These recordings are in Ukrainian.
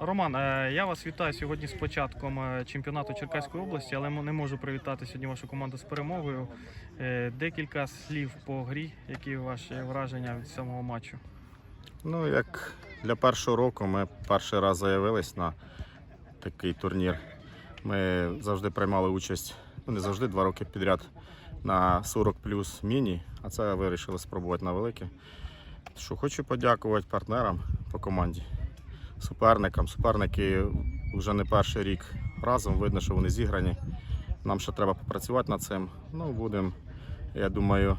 Роман, е, я вас вітаю сьогодні з початком е, чемпіонату Черкаської області, але не можу привітати сьогодні вашу команду з перемогою. Е, Декілька слів по грі, які ваші враження від самого матчу. Ну, як для першого року ми перший раз заявились на такий турнір. Ми завжди приймали участь, ну не завжди, два роки підряд на 40 плюс міні, а це вирішили спробувати на велике. Що хочу подякувати партнерам по команді, суперникам. Суперники вже не перший рік разом, видно, що вони зіграні. Нам ще треба попрацювати над цим. Ну, будемо, я думаю,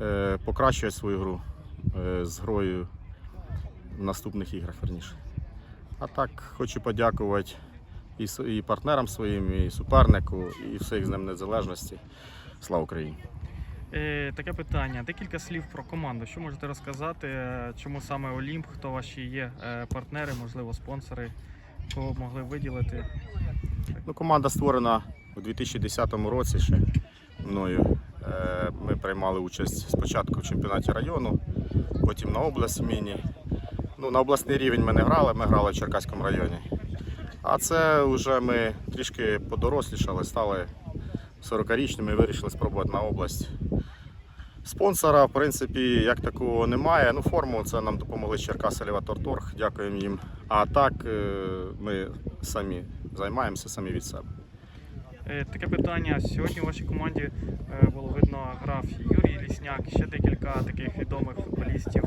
е, покращувати свою гру е, з грою в наступних іграх верніше. А так хочу подякувати і партнерам своїм, і супернику, і всіх з ним незалежності. Слава Україні! Е, Таке питання. Декілька слів про команду. Що можете розказати? Е, Чому саме Олімп? Хто ваші є е, партнери, можливо, спонсори? Кого могли виділити? Ну, команда створена у 2010 році ще мною. Ми приймали участь спочатку в чемпіонаті району, потім на область міні. Ну, на обласний рівень ми не грали, ми грали в Черкаському районі. А це вже ми трішки подорослішали, стали 40-річними і вирішили спробувати на область. Спонсора, в принципі, як такого немає. Ну, форму це нам допомогли Черкас Елеваторторг, дякуємо їм. А так е, ми самі займаємося самі від себе. Е, Таке питання. Сьогодні у вашій команді е, було видно граф Юрій Лісняк, ще декілька таких відомих футболістів.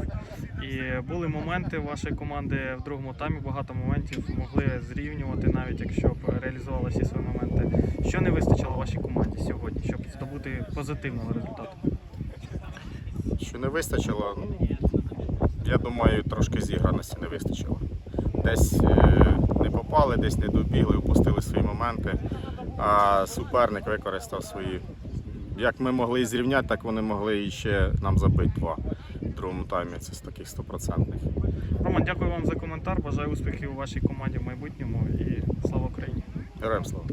І були моменти вашої команди в другому таймі, багато моментів могли зрівнювати, навіть якщо б реалізували всі свої моменти. Що не вистачило вашій команді сьогодні, щоб здобути позитивного результату? Що не вистачило, я думаю, трошки зіграності не вистачило. Десь е, не попали, десь не добігли, упустили свої моменти, а суперник використав свої. Як ми могли і зрівняти, так вони могли і ще нам забити два в другому таймі. Це з таких стопроцентних. Роман, дякую вам за коментар. Бажаю успіхів у вашій команді в майбутньому і слава Україні! Героям слава!